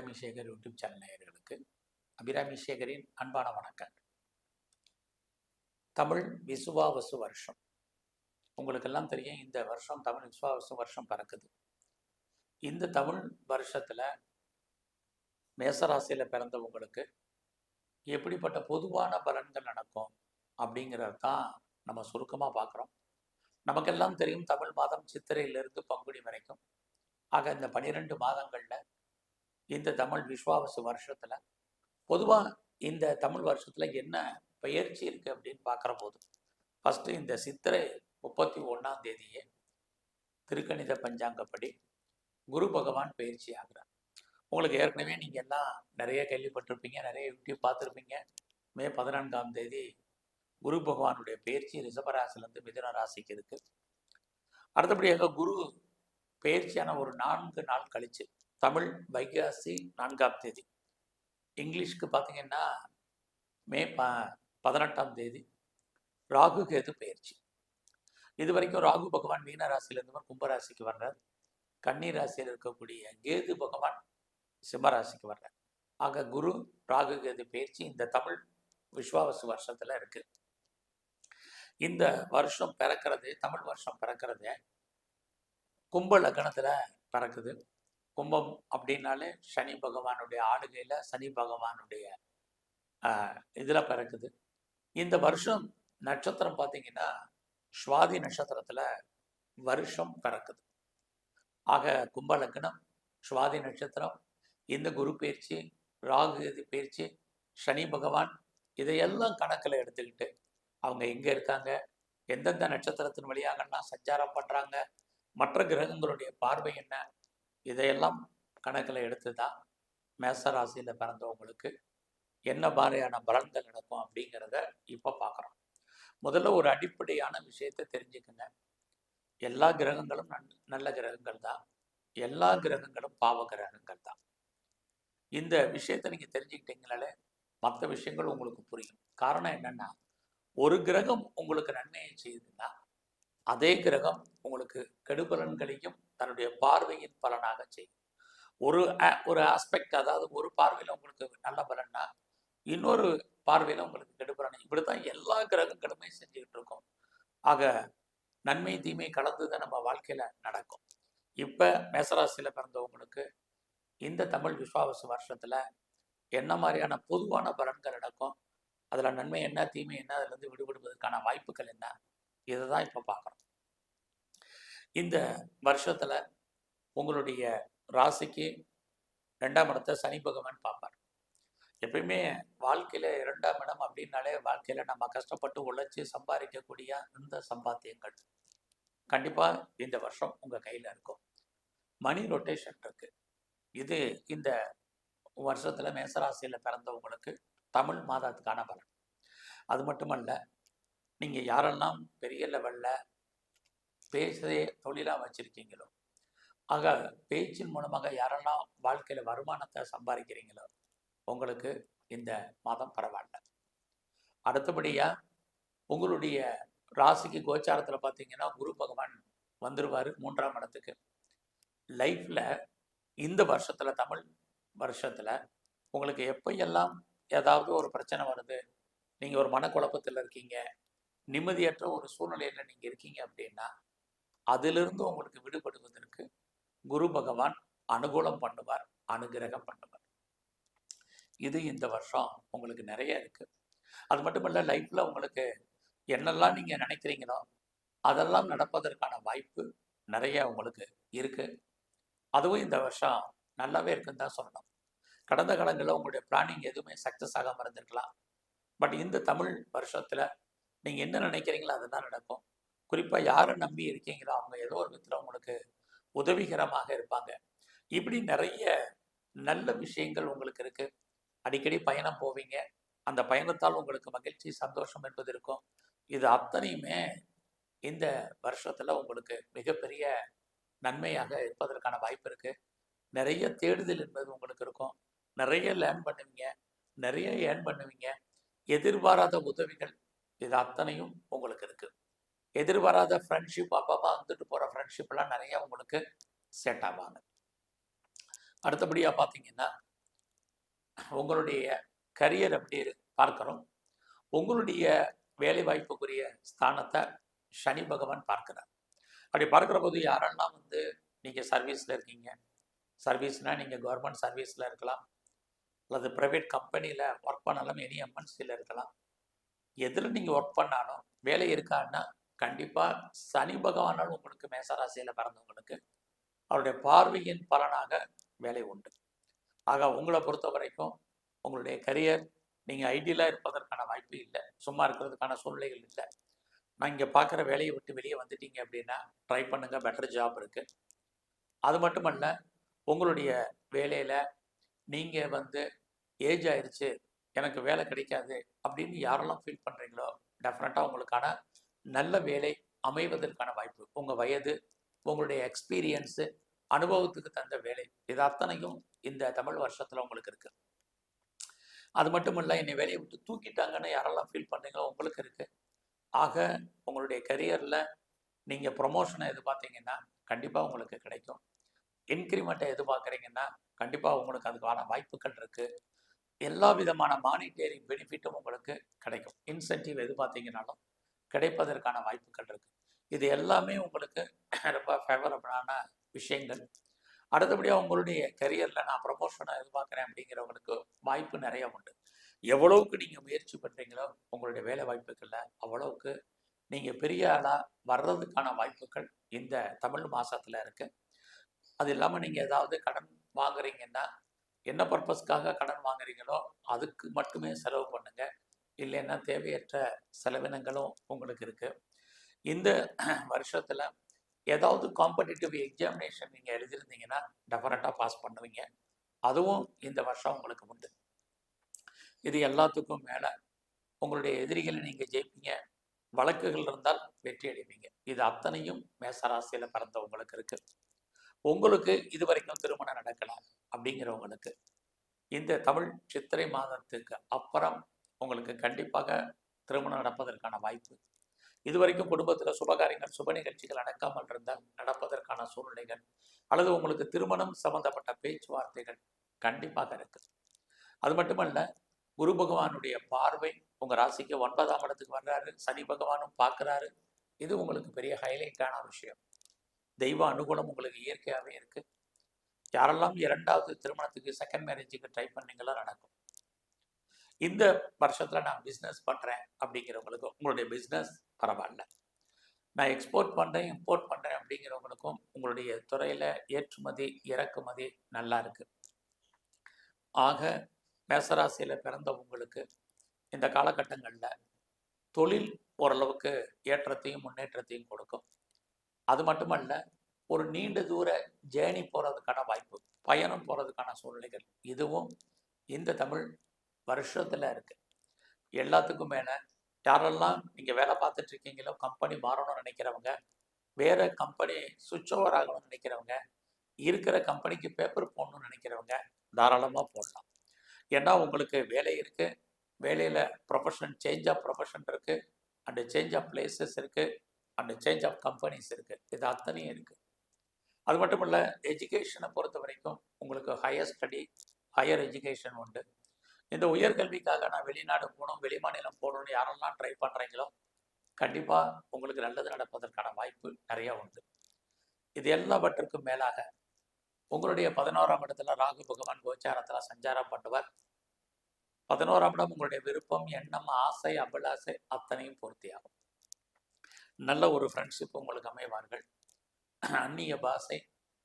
Abirami Sekar YouTube channel நேயர்களுக்கு அபிராமி சேகரின் அன்பான வணக்கம் தமிழ் விசுவாவசு வருஷம். உங்களுக்கெல்லாம் தெரியும் இந்த வருஷம் தமிழ் விசுவாவசு வருஷம் பிறக்குது. இந்த தமிழ் வருஷத்தில் மேசராசியில் பிறந்தவங்களுக்கு எப்படிப்பட்ட பொதுவான பலன்கள் நடக்கும் அப்படிங்கிறது தான் நம்ம சுருக்கமாக பார்க்குறோம். நமக்கெல்லாம் தெரியும் தமிழ் மாதம் சித்திரையிலிருந்து பங்குனி வரைக்கும். ஆக இந்த பனிரெண்டு மாதங்களில் இந்த தமிழ் விஸ்வாவசு வருஷத்தில் பொதுவாக இந்த தமிழ் வருஷத்தில் என்ன பயிற்சி இருக்குது அப்படின்னு பார்க்குற போது ஃபஸ்ட்டு இந்த சித்திரை முப்பத்தி ஒன்றாம் தேதியே திருக்கணித பஞ்சாங்கப்படி குரு பகவான் பயிற்சி ஆகிறார். உங்களுக்கு ஏற்கனவே நீங்கள் எல்லாம் நிறைய கேள்விப்பட்டிருப்பீங்க நிறைய யூடியூப் பார்த்துருப்பீங்க. மே பதினான்காம் தேதி குரு பகவானுடைய பயிற்சி ரிஷபராசிலேருந்து மிதுன ராசிக்கு இருக்குது அடுத்தபடியாக குரு பயிற்சியான ஒரு நான்கு நாள் கழிச்சு தமிழ் வைகாசி நான்காம் தேதி. இங்கிலீஷ்க்கு பார்த்தீங்கன்னா மே ப பதினெட்டாம் தேதி ராகு கேது பயிற்சி. இது வரைக்கும் ராகு பகவான் மீன ராசியிலிருந்து கும்பராசிக்கு வர்றார். கன்னி ராசியில் இருக்கக்கூடிய கேது பகவான் சிம்மராசிக்கு வர்றார். ஆக குரு ராகு கேது பயிற்சி இந்த தமிழ் விஸ்வாவசு வருஷத்தில் இருக்கு. இந்த வருஷம் பிறக்கிறது தமிழ் வருஷம் பிறக்கிறது கும்ப லக்னத்தில் பிறக்குது. கும்பம் அப்படின்னாலே சனி பகவானுடைய ஆளுகையில் சனி பகவானுடைய இதில் பிறக்குது. இந்த வருஷம் நட்சத்திரம் பார்த்தீங்கன்னா சுவாதி நட்சத்திரத்தில் வருஷம் பிறக்குது. ஆக கும்ப லக்னம் சுவாதி நட்சத்திரம் இந்த குரு பயிற்சி ராகு பயிற்சி சனி பகவான் இதையெல்லாம் கணக்கில் எடுத்துக்கிட்டு அவங்க எங்கே இருக்காங்க எந்தெந்த நட்சத்திரத்தின் வழியாகன்னா சஞ்சாரம் பண்ணுறாங்க மற்ற கிரகங்களுடைய பார்வை என்ன இதையெல்லாம் கணக்கில் எடுத்து தான் மேச ராசியில் பிறந்தவங்களுக்கு என்ன மாதிரியான பலன்கள் நடக்கும் அப்படிங்கிறத இப்போ பார்க்குறோம். முதல்ல ஒரு அடிப்படையான விஷயத்தை தெரிஞ்சுக்கங்க. எல்லா கிரகங்களும் நல்ல கிரகங்கள் தான். எல்லா கிரகங்களும் பாவ கிரகங்கள் தான். இந்த விஷயத்தை நீங்கள் தெரிஞ்சுக்கிட்டீங்களாலே மற்ற விஷயங்கள் உங்களுக்கு புரியும். காரணம் என்னன்னா ஒரு கிரகம் உங்களுக்கு நன்மையை செய்யுதுன்னா அதே கிரகம் உங்களுக்கு கெடுபலன்களையும் தன்னுடைய பார்வையின் பலனாக செய்யும். ஒரு ஒரு ஆஸ்பெக்ட் அதாவது ஒரு பார்வையில் உங்களுக்கு நல்ல பலன்னா இன்னொரு பார்வையில் உங்களுக்கு கெடுபலன். இப்படி தான் எல்லா கிரகங்களுமே செஞ்சுக்கிட்டு இருக்கோம். ஆக நன்மை தீமை கலந்து தான் நம்ம வாழ்க்கையில் நடக்கும். இப்போ மேசராசியில் பிறந்தவங்களுக்கு இந்த தமிழ் விஸ்வாவச வருஷத்தில் என்ன மாதிரியான பொதுவான பலன்கள் நடக்கும்? அதில் நன்மை என்ன தீமை என்ன அதுலேருந்து விடுபடுவதற்கான வாய்ப்புகள் என்ன? இதை தான் இப்போ பார்க்குறோம். இந்த வருஷத்தில் உங்களுடைய ராசிக்கு ரெண்டாம் இடத்தை சனி பகவான் பார்ப்பார். எப்பயுமே வாழ்க்கையில் இரண்டாம் இடம் அப்படின்னாலே வாழ்க்கையில் நம்ம கஷ்டப்பட்டு உழைச்சி சம்பாதிக்கக்கூடிய இந்த சம்பாத்தியங்கள். கண்டிப்பாக இந்த வருஷம் உங்கள் கையில் இருக்கும். மணி ரொட்டேஷன் இருக்குது இது இந்த வருஷத்தில் மேசராசியில் பிறந்தவங்களுக்கு தமிழ் மாதத்துக்கான பலன். அது மட்டுமல்ல நீங்கள் யாரெல்லாம் பெரிய லெவலில் பேசவே தொழிலாக வச்சுருக்கீங்களோ ஆக பேச்சின் மூலமாக யாரெல்லாம் வாழ்க்கையில் வருமானத்தை சம்பாதிக்கிறீங்களோ உங்களுக்கு இந்த மாதம் பரவாயில்ல. அடுத்தபடியாக உங்களுடைய ராசிக்கு கோச்சாரத்தில் பார்த்தீங்கன்னா குரு பகவான் வந்துருவார் மூன்றாம் இடத்துக்கு. லைஃப்பில் இந்த வருஷத்தில் தமிழ் வருஷத்தில் உங்களுக்கு எப்பையெல்லாம் ஏதாவது ஒரு பிரச்சனை வருது நீங்கள் ஒரு மனக்குழப்பத்தில் இருக்கீங்க நிம்மதியற்ற ஒரு சூழ்நிலையில் நீங்கள் இருக்கீங்க அப்படின்னா அதிலிருந்து உங்களுக்கு விடுபடுவதற்கு குரு பகவான் அனுகூலம் பண்ணுவார் அனுகிரகம் பண்ணுவார். இது இந்த வருஷம் உங்களுக்கு நிறைய இருக்கு. அது மட்டும் இல்லை லைஃப்பில் உங்களுக்கு என்னெல்லாம் நீங்கள் நினைக்கிறீங்களோ அதெல்லாம் நடப்பதற்கான வாய்ப்பு நிறைய உங்களுக்கு இருக்கு. அதுவும் இந்த வருஷம் நல்லாவே இருக்குன்னு தான் சொல்லணும். கடந்த காலங்களில் உங்களுடைய பிளானிங் எதுவுமே சக்ஸஸ் ஆகாமல் இருந்திருக்கலாம். பட் இந்த தமிழ் வருஷத்தில் நீங்கள் என்ன நினைக்கிறீங்களோ அதுதான் நடக்கும். குறிப்பா யாரை நம்பி இருக்கீங்களோ அவங்க ஏதோ ஒரு விதத்துல உங்களுக்கு உதவிகரமாக இருப்பாங்க. இப்படி நிறைய நல்ல விஷயங்கள் உங்களுக்கு இருக்கு. அடிக்கடி பயணம் போவீங்க. அந்த பயணத்தால் உங்களுக்கு மகிழ்ச்சி சந்தோஷம் என்பது இருக்கும். இது அத்தனையுமே இந்த வருஷத்துல உங்களுக்கு மிகப்பெரிய நன்மையாக இருப்பதற்கான வாய்ப்பு இருக்கு. நிறைய தேடுதல் என்பது உங்களுக்கு இருக்கும். நிறைய லேர்ன் பண்ணுவீங்க. நிறைய ஏர்ன் பண்ணுவீங்க. எதிர்பாராத உதவிகள் இது அத்தனையும் உங்களுக்கு இருக்கு. எதிர்பாராத ஃப்ரெண்ட்ஷிப் அப்பப்போ வந்துட்டு போகிற ஃப்ரெண்ட்ஷிப்லாம் நிறைய உங்களுக்கு செட் ஆவாங்க. அடுத்தபடியாக பார்த்தீங்கன்னா உங்களுடைய கரியர் எப்படி பார்க்கணும் உங்களுடைய வேலை வாய்ப்புக்குரிய ஸ்தானத்தை சனி பகவான் பார்க்கிறார். அப்படி பார்க்குற போது யாரெல்லாம் வந்து நீங்கள் சர்வீஸில் இருக்கீங்க? சர்வீஸ்னால் நீங்கள் கவர்மெண்ட் சர்வீஸில் இருக்கலாம். அல்லது ப்ரைவேட் கம்பெனியில் ஒர்க் பண்ணாலும் எனி எம்என்சியில் இருக்கலாம். எதில் நீங்கள் ஒர்க் பண்ணாலும் வேலை இருக்கான்னா கண்டிப்பாக சனி பகவானால் உங்களுக்கு மேசராசியில் பிறந்தவங்களுக்கு அவருடைய பார்வையின் பலனாக வேலை உண்டு. ஆக உங்களை பொறுத்த வரைக்கும் உங்களுடைய கரியர் நீங்கள் ஐடியலாக இருப்பதற்கான வாய்ப்பு இல்லை. சும்மா இருக்கிறதுக்கான சூழ்நிலைகள் இல்லை. நான் இங்கே பார்க்குற வேலையை விட்டு வெளியே வந்துட்டீங்க அப்படின்னா ட்ரை பண்ணுங்கள் பெட்டர் ஜாப் இருக்குது அது மட்டுமல்ல உங்களுடைய வேலையில் நீங்கள் வந்து ஏஜ் ஆயிடுச்சு எனக்கு வேலை கிடைக்காது அப்படின்னு யாரெல்லாம் ஃபீல் பண்ணுறீங்களோ டெஃபினட்டாக உங்களுக்கான நல்ல வேலை அமைவதற்கான வாய்ப்பு. உங்கள் வயது உங்களுடைய எக்ஸ்பீரியன்ஸு அனுபவத்துக்கு தந்த வேலை. இது அத்தனையும் இந்த தமிழ் வருஷத்தில் உங்களுக்கு இருக்குது அது மட்டும் இல்லை என்னை வேலையை விட்டு தூக்கிட்டாங்கன்னு யாரெல்லாம் ஃபீல் பண்ணுறீங்களோ உங்களுக்கு இருக்குது ஆக உங்களுடைய கரியரில் நீங்கள் ப்ரொமோஷனை எதிர்பார்த்தீங்கன்னா கண்டிப்பாக உங்களுக்கு கிடைக்கும். இன்க்ரிமெண்ட்டை எதிர்பார்க்குறீங்கன்னா கண்டிப்பாக உங்களுக்கு அதுக்கான வாய்ப்புகள் இருக்குது எல்லா விதமான மானிட்டரி பெனிஃபிட்டும் உங்களுக்கு கிடைக்கும். இன்சென்டிவ் எதிர்பார்த்தீங்கனாலும் கிடைப்பதற்கான வாய்ப்புகள் இருக்குது இது எல்லாமே உங்களுக்கு ரொம்ப ஃபேவரபிளான விஷயங்கள். அடுத்தபடியாக உங்களுடைய கரியரில் நான் ப்ரொமோஷனை எதிர்பார்க்குறேன் அப்படிங்கிறவங்களுக்கு வாய்ப்பு நிறைய உண்டு. எவ்வளவுக்கு நீங்கள் முயற்சி பண்ணுறீங்களோ உங்களுடைய வேலை வாய்ப்புகளில் அவ்வளவுக்கு நீங்கள் பெரிய ஆளாக வர்றதுக்கான வாய்ப்புகள் இந்த தமிழ் மாதத்தில் இருக்குது அது இல்லாமல் நீங்கள் ஏதாவது கடன் வாங்குறீங்கன்னா என்ன பர்பஸ்க்காக கடன் வாங்குறீங்களோ அதுக்கு மட்டுமே செலவு பண்ணுங்க. இல்லைன்னா தேவையற்ற செலவினங்களும் உங்களுக்கு இருக்குது இந்த வருஷத்தில் ஏதாவது காம்படிட்டிவ் எக்ஸாமினேஷன் நீங்கள் எழுதியிருந்தீங்கன்னா டெஃபனட்டாக பாஸ் பண்ணுவீங்க. அதுவும் இந்த வருஷம் உங்களுக்கு உண்டு. இது எல்லாத்துக்கும் மேலே உங்களுடைய எதிரிகளை நீங்கள் ஜெயிப்பீங்க. வழக்குகள் இருந்தால் வெற்றி அடைவீங்க. இது அத்தனையும் மேசராசியில் பிறந்த உங்களுக்கு இருக்கு. உங்களுக்கு இது வரைக்கும் திருமணம் நடக்கலாம் அப்படிங்கிறவங்களுக்கு இந்த தமிழ் சித்திரை மாதத்துக்கு அப்புறம் உங்களுக்கு கண்டிப்பாக திருமணம் நடப்பதற்கான வாய்ப்பு. இதுவரைக்கும் குடும்பத்தில் சுபகாரியங்கள் சுப நிகழ்ச்சிகள் நடக்காமல் இருந்தால் நடப்பதற்கான சூழ்நிலைகள் அல்லது உங்களுக்கு திருமணம் சம்பந்தப்பட்ட பேச்சுவார்த்தைகள் கண்டிப்பாக இருக்கு. அது மட்டுமல்ல குரு பகவானுடைய பார்வை உங்க ராசிக்கு ஒன்பதாம் இடத்துக்கு வர்றாரு சனி பகவானும் பார்க்கறாரு. இது உங்களுக்கு பெரிய ஹைலைட்டான விஷயம். தெய்வ அனுகூலம் உங்களுக்கு இயற்கையாகவே இருக்கு. யாரெல்லாம் இரண்டாவது திருமணத்துக்கு செகண்ட் மேரேஜுக்கு ட்ரை பண்ணீங்களோ நடக்கும். இந்த வருஷத்தில் நான் பிஸ்னஸ் பண்ணுறேன் அப்படிங்கிறவங்களுக்கு உங்களுடைய பிஸ்னஸ் பரவாயில்ல. நான் எக்ஸ்போர்ட் பண்ணுறேன் இம்போர்ட் பண்ணுறேன் அப்படிங்கிறவங்களுக்கும் உங்களுடைய துறையில் ஏற்றுமதி இறக்குமதி நல்லா இருக்கு. ஆக மேசராசியில் பிறந்த உங்களுக்கு இந்த காலகட்டங்களில் தொழில் ஓரளவுக்கு ஏற்றத்தையும் முன்னேற்றத்தையும் கொடுக்கும். அது மட்டுமல்ல ஒரு நீண்ட தூர ஜேர்னி போகிறதுக்கான வாய்ப்பு பயணம் போகிறதுக்கான சூழ்நிலைகள் இதுவும் இந்த தமிழ் வருஷத்தில் இருக்குது எல்லாத்துக்கும் மேலே யாரெல்லாம் நீங்கள் வேலை பார்த்துட்ருக்கீங்களோ கம்பெனி மாறணும்னு நினைக்கிறவங்க வேறு கம்பெனி சுவிட்ச் ஓவர் ஆகணும்னு நினைக்கிறவங்க இருக்கிற கம்பெனிக்கு பேப்பர் போடணும்னு நினைக்கிறவங்க தாராளமாக போடலாம். ஏன்னா உங்களுக்கு வேலை இருக்குது வேலையில் ப்ரொஃபஷன் சேஞ்ச் ஆஃப் ப்ரொஃபஷன் இருக்குது அண்டு சேஞ்ச் ஆஃப் பிளேசஸ் இருக்குது அண்ட் சேஞ்ச் ஆஃப் கம்பெனிஸ் இருக்குது இது அத்தனையும் இருக்குது அது மட்டும் இல்லை எஜுகேஷனை பொறுத்த வரைக்கும் உங்களுக்கு ஹையர் ஸ்டடி ஹையர் எஜுகேஷன் உண்டு. இந்த உயர்கல்விக்காக நான் வெளிநாடு போகணும் வெளிமாநிலம் போகணும்னு யாரெல்லாம் ட்ரை பண்ணுறீங்களோ கண்டிப்பாக உங்களுக்கு நல்லது நடப்பதற்கான வாய்ப்பு நிறையா உண்டு. இது எல்லாவற்றுக்கும் மேலாக உங்களுடைய பதினோராம் இடத்துல ராகு பகவான் கோச்சாரத்தில் சஞ்சாரம் பண்ணுவார். பதினோராம் இடம் உங்களுடைய விருப்பம் எண்ணம் ஆசை அபிலாசை அத்தனையும் பூர்த்தியாகும். நல்ல ஒரு ஃப்ரெண்ட்ஷிப் உங்களுக்கு அமைவார்கள். அந்நிய பாஷை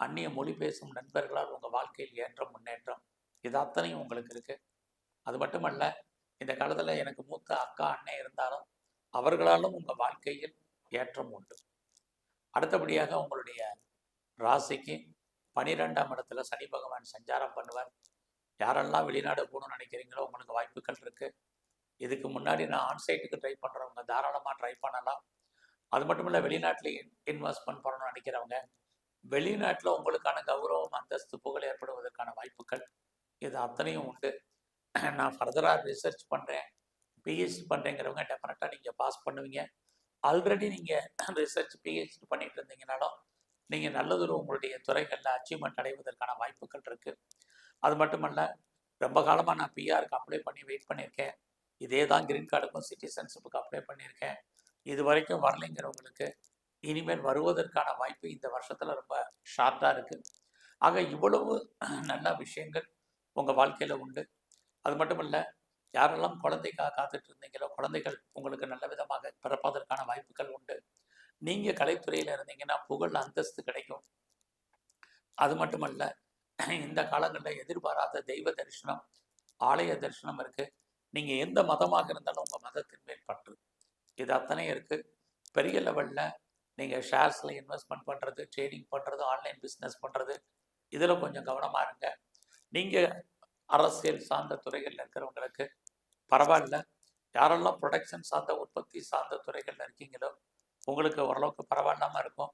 அந்நிய மொழி பேசும் நண்பர்களால் உங்கள் வாழ்க்கையில் ஏற்றம் முன்னேற்றம் இது அத்தனையும் உங்களுக்கு இருக்குது அது மட்டுமல்ல இந்த காலத்தில் எனக்கு மூத்த அக்கா அண்ணன் இருந்தாலும் அவர்களாலும் உங்கள் வாழ்க்கையில் ஏற்றம் உண்டு. அடுத்தபடியாக உங்களுடைய ராசிக்கு பனிரெண்டாம் இடத்துல சனி பகவான் சஞ்சாரம் பண்ணுவார். யாரெல்லாம் வெளிநாடு போகணும்னு நினைக்கிறீங்களோ உங்களுக்கு வாய்ப்புகள் இருக்குது இதுக்கு முன்னாடி நான் ஆன்சைட்டுக்கு ட்ரை பண்ணுறவங்க தாராளமாக ட்ரை பண்ணலாம். அது மட்டும் இல்லை வெளிநாட்டில் இன்வெஸ்ட்மெண்ட் பண்ணணும்னு நினைக்கிறவங்க வெளிநாட்டில் உங்களுக்கான கௌரவம் அந்தஸ்து புகழ் ஏற்படுவதற்கான வாய்ப்புகள் இது அத்தனையும் உண்டு. நான் ஃபர்தராக ரிசர்ச் பண்ணுறேன் பிஹெச்டி பண்ணுறேங்கிறவங்க டெஃபினட்டாக நீங்கள் பாஸ் பண்ணுவீங்க. ஆல்ரெடி நீங்கள் ரிசர்ச் பிஹெச்டி பண்ணிகிட்டு இருந்தீங்கனாலும் நீங்கள் நல்லதொரு உங்களுடைய துறைகளில் அச்சீவ்மெண்ட் அடைவதற்கான வாய்ப்புகள் இருக்குது அது மட்டுமல்ல ரொம்ப காலமாக நான் பிஆருக்கு அப்ளை பண்ணி வெயிட் பண்ணியிருக்கேன். இதே தான் கிரீன் கார்டுக்கும் சிட்டிசன்ஷிப்புக்கு அப்ளை பண்ணியிருக்கேன். இது வரைக்கும் வரலைங்கிறவங்களுக்கு இனிமேல் வருவதற்கான வாய்ப்பு இந்த வருஷத்தில் ரொம்ப ஷார்ட்டாக இருக்குது ஆக இவ்வளவு நல்ல விஷயங்கள் உங்கள் வாழ்க்கையில் உண்டு. அது மட்டும் இல்லை யாரெல்லாம் குழந்தைக்காக காத்துட்டு இருந்தீங்களோ குழந்தைகள் உங்களுக்கு நல்ல விதமாக பிறப்பதற்கான வாய்ப்புகள் உண்டு. நீங்கள் கலைத்துறையில் இருந்தீங்கன்னா புகழ் அந்தஸ்து கிடைக்கும். அது மட்டுமல்ல இந்த காலங்களில் எதிர்பாராத தெய்வ தரிசனம் ஆலய தரிசனம் இருக்குது நீங்கள் எந்த மதமாக இருந்தாலும் உங்கள் மதத்தின் மேல் பற்று. இது அத்தனை இருக்குது பெரிய லெவலில் நீங்கள் ஷேர்ஸில் இன்வெஸ்ட்மெண்ட் பண்ணுறது ட்ரேடிங் பண்ணுறது ஆன்லைன் பிஸ்னஸ் பண்ணுறது இதில் கொஞ்சம் கவனமாக இருங்க. நீங்கள் அரசியல் சார்ந்த துறைகளில் இருக்கிறவங்களுக்கு பரவாயில்ல. யாரெல்லாம் ப்ரொடக்ஷன் சார்ந்த உற்பத்தி சார்ந்த துறைகளில் இருக்கீங்களோ உங்களுக்கு ஓரளவுக்கு பரவாயில்லாமல் இருக்கும்.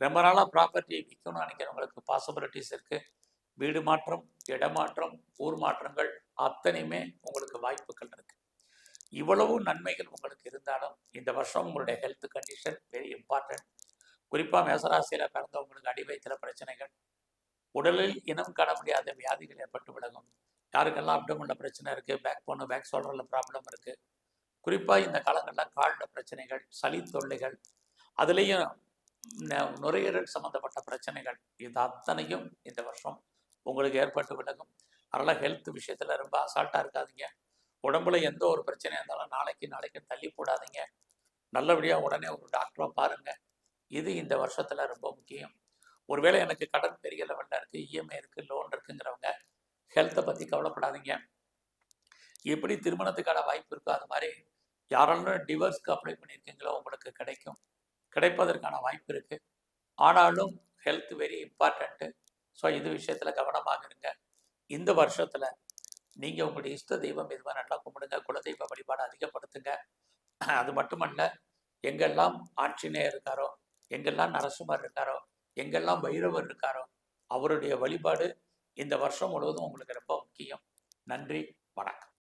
ரொம்ப நாளாக ப்ராப்பர்ட்டி விற்கணும்னு நினைக்கிறவங்களுக்கு பாசிபிலிட்டிஸ் இருக்குது வீடு மாற்றம் இடமாற்றம் ஊர் மாற்றங்கள் அத்தனையுமே உங்களுக்கு வாய்ப்புகள் இருக்குது இவ்வளவு நன்மைகள் உங்களுக்கு இருந்தாலும் இந்த வருஷம் உங்களுடைய ஹெல்த் கண்டிஷன் வெரி இம்பார்ட்டன்ட் குறிப்பாக மேசராசியில் பிறந்தவங்களுக்கு அடி பிரச்சனைகள் உடலில் இனம் காண முடியாத வியாதிகள் ஏற்பட்டு விலகும். யாருக்கெல்லாம் அப்டமனில் பிரச்சனை இருக்குது பேக் போன பேக் சோல்டரில் ப்ராப்ளம் இருக்குது குறிப்பாக இந்த காலங்களில் காலில் பிரச்சனைகள் சளி தொல்லைகள் அதுலேயும் ந- நுரையீரல் சம்மந்தப்பட்ட பிரச்சனைகள் இது அத்தனையும் இந்த வருஷம் உங்களுக்கு ஏற்பட்டு விலகும். அதனால் ஹெல்த் விஷயத்தில் ரொம்ப அசால்ட்டாக இருக்காதீங்க. உடம்புல எந்த ஒரு பிரச்சனையாக இருந்தாலும் நாளைக்கு நாளைக்கு தள்ளி போடாதீங்க. நல்லபடியாக உடனே ஒரு டாக்டரை பாருங்கள் இது இந்த வருஷத்தில் ரொம்ப முக்கியம். ஒருவேளை எனக்கு கடன் பெரிய லெவலில் இருக்குது இஎம்ஐ இருக்குது லோன் இருக்குங்கிறவங்க ஹெல்த்தை பற்றி கவலைப்படாதீங்க. எப்படி திருமணத்துக்கான வாய்ப்பு இருக்கோ அது மாதிரி யாராலும் டிவர்ஸ்க்கு அப்ளை பண்ணியிருக்கீங்களோ உங்களுக்கு கிடைக்கும். கிடைப்பதற்கான வாய்ப்பு இருக்குது ஆனாலும் ஹெல்த் வெரி இம்பார்ட்டண்ட்டு ஸோ இது விஷயத்தில் கவனமாக இருங்க. இந்த வருஷத்தில் நீங்கள் உங்களுடைய இஷ்ட தெய்வம் எதுவாக நல்லா கும்பிடுங்க குலதெய்வ வழிபாடு அதிகப்படுத்துங்க. அது மட்டுமல்ல எங்கெல்லாம் ஆட்சிநேயர் இருக்காரோ எங்கெல்லாம் நரசிம்மர் இருக்காரோ எங்கெல்லாம் பைரவர் இருக்காரோ அவருடைய வழிபாடு இந்த வருஷம் முழுவதும் உங்களுக்கு ரொம்ப முக்கியம். நன்றி வணக்கம்.